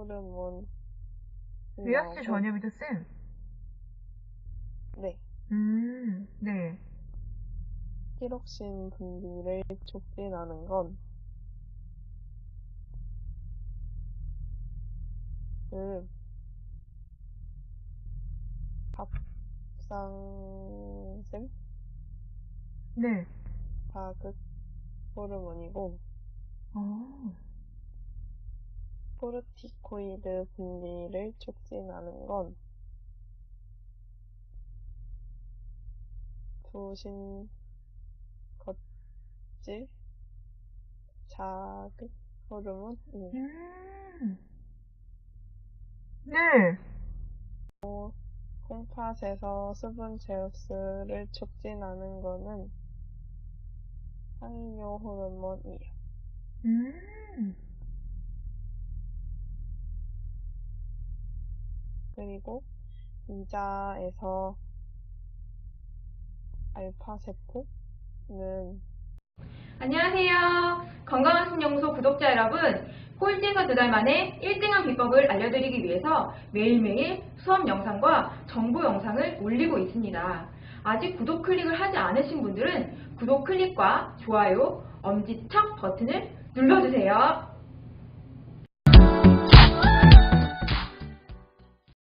호르몬. 리액시 전염이죠, 쌤? 네. 음, 네. 티록신 분비를 촉진하는 건 그, 합상샘? 네. 자극 호르몬이고, 어, 코르티코이드 분비를 촉진하는 건 부신 겉질 자극 호르몬입니다. 음. 네. 콩팥에서 수분 제우스를 촉진하는 거는 항이뇨 호르몬이에요. 음. 그리고 이자에서 알파 세포는 안녕하세요. 건강한 신연구소 구독자 여러분. 꼴찌가 두달 만에 1등한 비법을 알려드리기 위해서 매일매일 수업 영상과 정보 영상을 올리고 있습니다. 아직 구독 클릭을 하지 않으신 분들은 구독 클릭과 좋아요, 엄지척 버튼을 눌러주세요.